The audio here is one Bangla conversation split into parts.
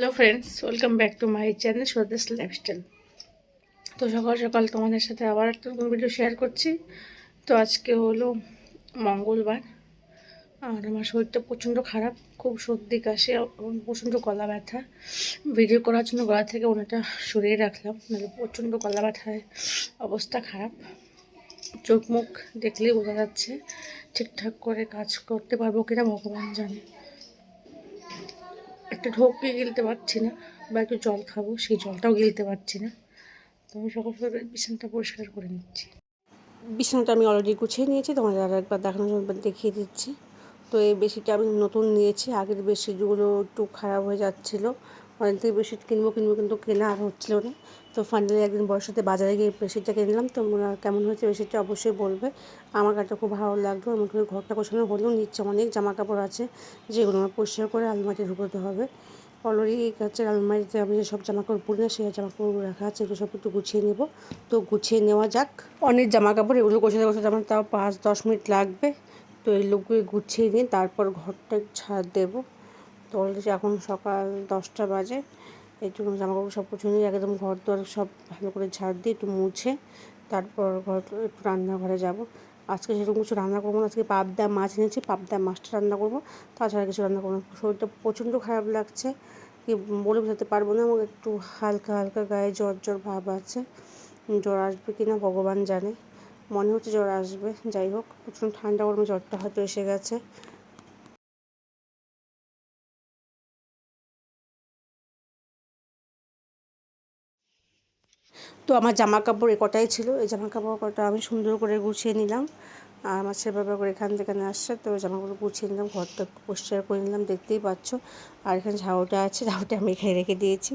Hello friends welcome back to my channel Swadesh lifestyle তো সকাল সকাল তোমাদের সাথে আবার একটা নতুন ভিডিও শেয়ার করছি। তো আজকে হলো মঙ্গলবার। আর আমার শরীরটা প্রচণ্ড খারাপ, খুব সর্দি, কাশি এবং প্রচণ্ড গলা ব্যথা। ভিডিও করার জন্য গলা থেকে ওনাটা সরিয়ে রাখলাম, নাহলে প্রচণ্ড গলা ব্যথায় অবস্থা খারাপ। চোখ মুখ দেখলেই বোঝা যাচ্ছে ঠিকঠাক করে কাজ করতে পারব কিনা, ভগবান জানে। একটা ঢোককে গিলতে পারছি না বা একটু জল খাব, সেই জলটাও গিলতে পারছি না। তো আমি সকাল সকাল বিছানাটা পরিষ্কার করে নিচ্ছি। বিছানাটা আমি অলরেডি গুছিয়ে নিয়েছি, তোমাদের আর একবার দেখানোর জন্য দেখিয়ে দিচ্ছি। তো এই বেশিটা আমি নতুন নিয়েছি, আগের বেশিগুলো একটু খারাপ হয়ে যাচ্ছিল। অনেক থেকে বেশি কিনবো কিনবো কিন্তু কেনা আর হচ্ছিল না। তো ফাইনালি একদিন সাথে বাজারে গিয়ে বেশিটা কিনলাম তোমরা কেমন হয়েছে বেশিটা অবশ্যই বলবে। আমার কাছে খুব ভালো লাগল। এমন ঘরটা গোছানো হলেও নিচ্ছে অনেক জামা কাপড় আছে, যেগুলো আমার পরিষ্কার করে আলমারি ঢুকোতে হবে। অলরেডি হচ্ছে আলমারিতে আমি যেসব জামা কাপড় পরি না, সেই জামা কাপড় রাখা আছে, এগুলো সব একটু গুছিয়ে নেব। তো গুছিয়ে নেওয়া যাক। অনেক জামা কাপড় এগুলো গোছাতে গোছাতে আমার তাও পাঁচ দশ মিনিট লাগবে। তো এই লোকগুলো গুছিয়ে নিয়ে তারপর ঘরটা ছাড় দেবো। তো অলরেডি এখন সকাল দশটা বাজে। একটু জামা কাপড় সব কিছু নিয়ে একদম ঘর দর সব ভালো করে ঝাড় দিয়ে একটু মুছে তারপর ঘর, একটু রান্নাঘরে যাব। আজকে সেরকম কিছু রান্না করব না, আজকে পাবদা মাছ এনেছি, পাবদা মাছটা রান্না করব। তাছাড়া কিছু রান্না করব না। শরীরটা প্রচণ্ড খারাপ লাগছে, কি বলে বোঝাতে পারব না আমার একটু হালকা হালকা গায়ে জ্বর জ্বর ভাব আছে। জ্বর আসবে কি না ভগবান জানে, মনে হচ্ছে জ্বর আসবে, যাই হোক, প্রচণ্ড ঠান্ডা গরমে জ্বরটা হয়তো এসে গেছে। তো আমার জামা কাপড় এ কটাই ছিল। এই জামা কাপড় কটা আমি সুন্দর করে গুছিয়ে নিলাম। আর আমার ছেলে বাবা করে এখান থেকে আসছে, তো জামাগুলো গুছিয়ে নিলাম, ঘরটা পরিষ্কার করে নিলাম, দেখতেই পাচ্ছ। আর এখানে ঝাউটা আছে, ঝাউটা আমি এখানে রেখে দিয়েছি।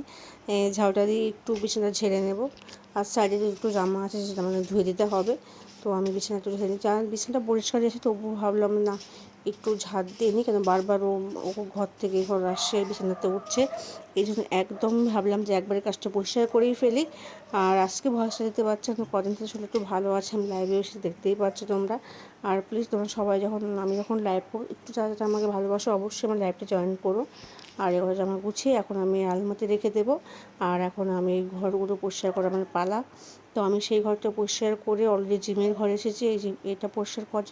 ঝাউটা দিয়ে একটু বিছানা ঝেড়ে নেব। আর সাইডে একটু জামা আছে সেটা আমাদের ধুয়ে দিতে হবে। তো আমি বিছানাটা ঝেড়ে নিচ্ছি। আর বিছানাটা পরিষ্কার এসে তবু ভাবলাম না, একটু ঝাড় দিয়ে নিই, কেন বারবার ও ও ঘর থেকে ঘর আসছে বিছানাতে উঠছে। এই জন্য একদম ভাবলাম যে একবারে কাজটা পরিষ্কার করেই ফেলি। আর আজকে ভয়েসটা দিতে পারছি আমি কদিন থেকে শুনে একটু ভালো আছে, আমি লাইভে এসে দেখতেই পাচ্ছ তোমরা। আর প্লিজ তোমরা সবাই যখন, আমি যখন লাইভ করো একটু যারা আমাকে ভালোবাসো, অবশ্যই আমার লাইভটা জয়েন করো। আর এবার জামা গুছিয়ে এখন আমি আলমাতে রেখে দেব। আর এখন আমি ঘরগুলো পরিষ্কার করা আমার পালা। তো আমি সেই ঘরটা পরিষ্কার করে অলরেডি জিমের ঘরে এসেছি। এই জিম এটা পরিষ্কার করছ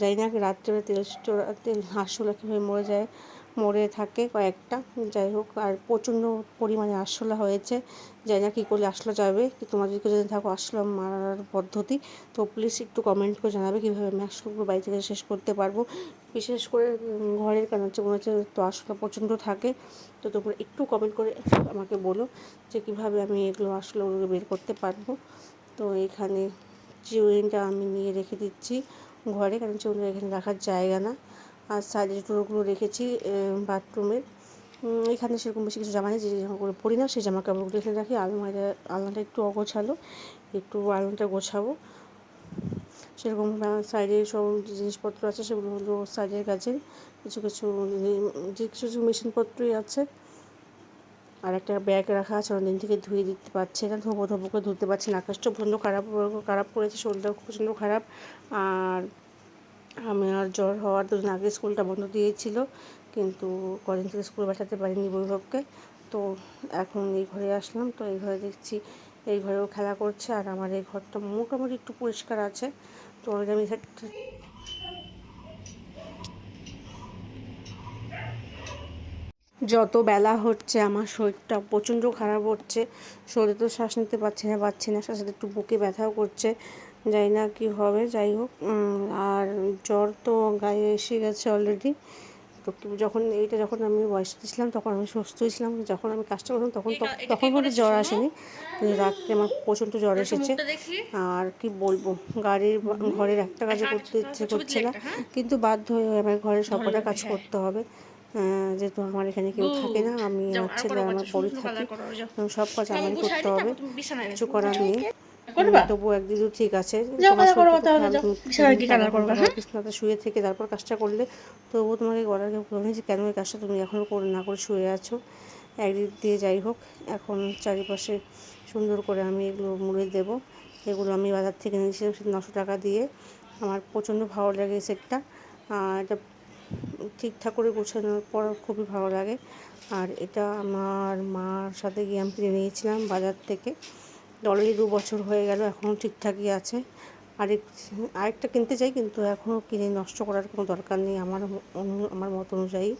যাই না রাত্রে তেল তেল হাঁসগুলো কীভাবে মরে যায়। মরে থাকে কয়েকটা। যাই হোক, আর প্রচণ্ড পরিমাণে আরশোলা হয়েছে। যাই না কী করলে আসলো যাবে। কি তোমার যদি যদি থাকো আসলাম মারার পদ্ধতি, তো প্লিজ একটু কমেন্ট করে জানাবে কীভাবে আমি আসলগুলো বাড়ি থেকে শেষ করতে পারব। বিশেষ করে ঘরের কারণ হচ্ছে মনে হচ্ছে তো আসলা প্রচণ্ড থাকে। তো তোমরা একটু কমেন্ট করে আমাকে বলো যে কীভাবে আমি এগুলো আসলে ওগুলো বের করতে পারব। তো এখানে চিউরিনটা আমি নিয়ে রেখে দিচ্ছি ঘরে, কারণ চুল এখানে রাখার জায়গা না। আর সাইডের ডোরগুলো রেখেছি বাথরুমের এখানে সেরকম বেশি কিছু জামা নেই, যে জামাগুলো পরি না, সেই জামা কাপড়গুলো এখানে রাখি। আলমারিটা, আলনাটা একটু অগোছালো, একটু আলনাটা গোছাবো। সেরকম সাইডে সব জিনিসপত্র আছে, সেগুলো হলো সাইডের কাছে কিছু কিছু যে কিছু কিছু মেশিনপত্রই আছে। আর একটা ব্যাগ রাখা আছে, অনেকদিন থেকে ধুয়ে দিতে পারছে না, ধোবো ধোবো করে ধুতে পারছি না। আকাশটা প্রচণ্ড খারাপ খারাপ করেছে, শরীরটাও প্রচণ্ড খারাপ। আর আমি আর জ্বর হওয়ার দুদিন আগে স্কুলটা বন্ধ দিয়েছিল, কিন্তু কদিন থেকে স্কুল পাঠাতে পারিনি বৈভবকে। তো এখন এই ঘরে আসলাম, তো এই ঘরে দেখছি এই ঘরেও খেলা করছে আর আমার এই ঘরটা মোটামুটি একটু পরিষ্কার আছে। তো আমি যত বেলা হচ্ছে, আমার শরীরটা প্রচণ্ড খারাপ হচ্ছে। শরীরে তো শ্বাস নিতে পারছি না পাচ্ছি না সাথে একটু বুকে ব্যথাও করছে। জানি না কী হবে যাই হোক আর জ্বর তো গায়ে এসে গেছে অলরেডি তো যখন এইটা যখন আমি বয়স দিয়েছিলাম তখন আমি সুস্থ ছিলাম যখন আমি কাজটা করলাম তখন তখন পর্যন্ত জ্বর আসেনি। কিন্তু রাত্রে আমার প্রচণ্ড জ্বর এসেছে। আর কি বলব গাড়ির ঘরের একটা কাজও করতে ইচ্ছে করছে না। কিন্তু বাধ্য হয়ে আমার ঘরের সবকটা কাজ করতে হবে। যেহেতু আমার এখানে কেউ থাকে না আমি আমার ছেলে আমার বড়ি থাকি। সব কাজ আমার করতে হবে। কিছু করার নেই। তবু একদিন ঠিক আছে। হ্যাঁ? শুয়ে থেকে তারপর কাজটা করলে তবুও তোমাকে যে কেন এই কাজটা তুমি এখনও করে না করে শুয়ে আছো। একদিক দিয়ে যাই হোক এখন চারিপাশে সুন্দর করে আমি এগুলো মুড়ে দেবো। এগুলো আমি বাজার থেকে নিয়েছিলাম নশো টাকা দিয়ে। আমার প্রচণ্ড ভালো লাগে সেটটা। এটা ঠিকঠাক করে গোছানোর পর খুবই ভালো লাগে। আর এটা আমার মার সাথে গিয়ে আমি কিনে নিয়েছিলাম বাজার থেকে। অলরেডি দু বছর হয়ে গেল, এখনও ঠিকঠাকই আছে। আরেক, আরেকটা কিনতে চাই, কিন্তু এখনও কিনে নষ্ট করার কোনো দরকার নেই আমার আমার মত অনুযায়ী।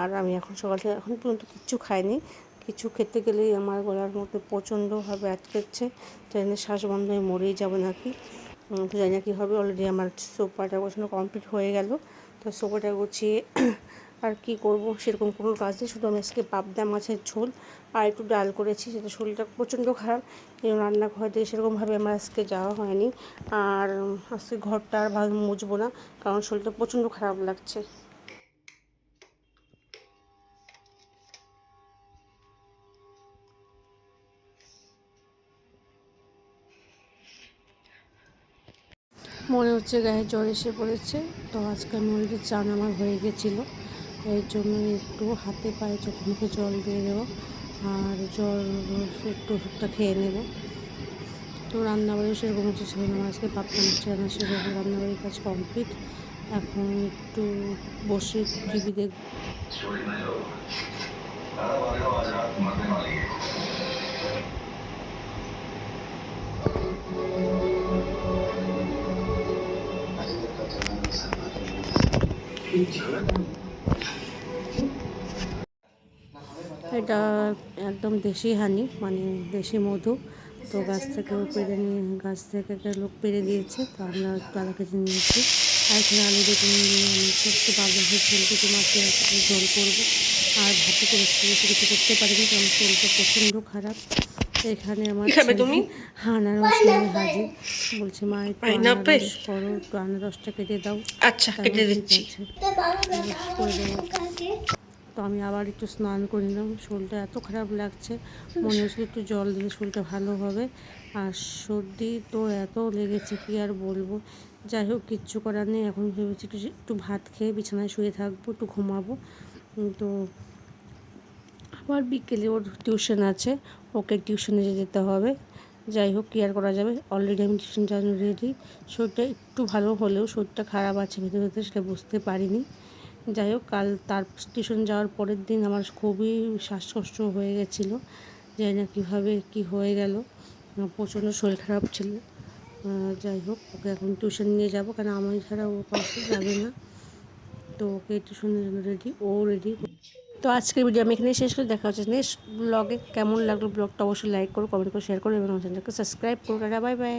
আর আমি এখন সকাল থেকে, এখন পর্যন্ত কিচ্ছু খাইনি। কিছু খেতে গেলেই আমার গলার মধ্যে প্রচণ্ডভাবে আটকেছে। জানি না শ্বাস বন্ধ হয়ে মরেই যাব নাকি? তো জানি না কী হবে। অলরেডি আমার সোফাটা গোছানো কমপ্লিট হয়ে গেল। তো সোফাটা গুছিয়ে আর কি করব? সেরকম কোনো কাজ নেই, শুধু আমি আজকে পাবদা মাছের ঝোল আর একটু ডাল করেছি, সেটা শরীরটা প্রচণ্ড খারাপ। রান্নাঘর দিয়ে সেরকমভাবে আমার আজকে যাওয়া হয়নি। আর আজকে ঘরটা আর ভালো মুছবো না, কারণ শরীরটা প্রচণ্ড খারাপ লাগছে। মনে হচ্ছে গায়ে জ্বর এসে পড়েছে, তো আজকে আমি অলরেডি চান আমার হয়ে গেছিল। এর জন্য একটু হাতে পায়ে চোখে মুখে জল দিয়ে দেবো আর জল একটু ওষুধটা খেয়ে নেব। তো রান্নাবাড়ি সেরকম হচ্ছে ছিল না। আজকে মিষ্টি রান্না শেষ হবে রান্নাবাড়ির কাজ কমপ্লিট। এখন একটু বসে টিভি দেখ এটা একদম দেশি হানি মানে দেশি মধু। তো গাছ থেকে পেরে নিয়ে গাছ থেকে একটা লোক পেরে দিয়েছে তো আমরা আধা কেজি নিয়েছি আর এখানে আলু আমি একটু হয়ে ঝোল কিছু মাছে জল করব। আর ভাতে করে বেশি কিছু করতে পারিনি কারণ শরীরটা প্রচণ্ড খারাপ। এখানে আমার তুমি? আনারস নিয়ে হাজির। বলছে মা আনারস করো একটু আনারসটা কেটে দাও। আচ্ছা কেটে দিচ্ছি। করে দেবো। তো আমি আবার একটু স্নান করে নিলাম। শরীরটা এত খারাপ লাগছে, মনে হচ্ছে একটু জল দিলে শরীরটা ভালো হবে। আর সর্দি তো এত লেগেছে, কি আর বলব? যাই হোক, কিচ্ছু করার নেই। এখন ভেবেছি একটু একটু ভাত খেয়ে বিছানায় শুয়ে থাকব, একটু ঘুমাবো। তো আবার বিকেলে ওর টিউশন আছে, ওকে টিউশনে যেতে হবে। যাই হোক কেয়ার করা যাবে? অলরেডি আমি টিউশন যাওয়ার রেডি শরীরটা একটু ভালো হলেও শরীরটা খারাপ আছে, ভেতরে ভেতরে সেটা বুঝতে পারিনি। যাই হোক, কাল তার টিউশন যাওয়ার পরের দিন আমার খুবই শ্বাসকষ্ট হয়ে গেছিল। জানি না কীভাবে কী হয়ে গেল। প্রচণ্ড শরীর খারাপ ছিল। যাই হোক, ওকে এখন টিউশন নিয়ে যাব। কারণ আমি ছাড়া ও পাশে যাবে না। তো ওকে টিউশনের জন্য রেডি ও রেডি তো আজকের ভিডিও আমি এখানে শেষ করে। দেখা হচ্ছে নেক্সট ব্লগে কেমন লাগল ব্লগটা অবশ্যই লাইক করো কমেন্ট করে শেয়ার করো এবং আমার চ্যানেলকে সাবস্ক্রাইব করো। Bye bye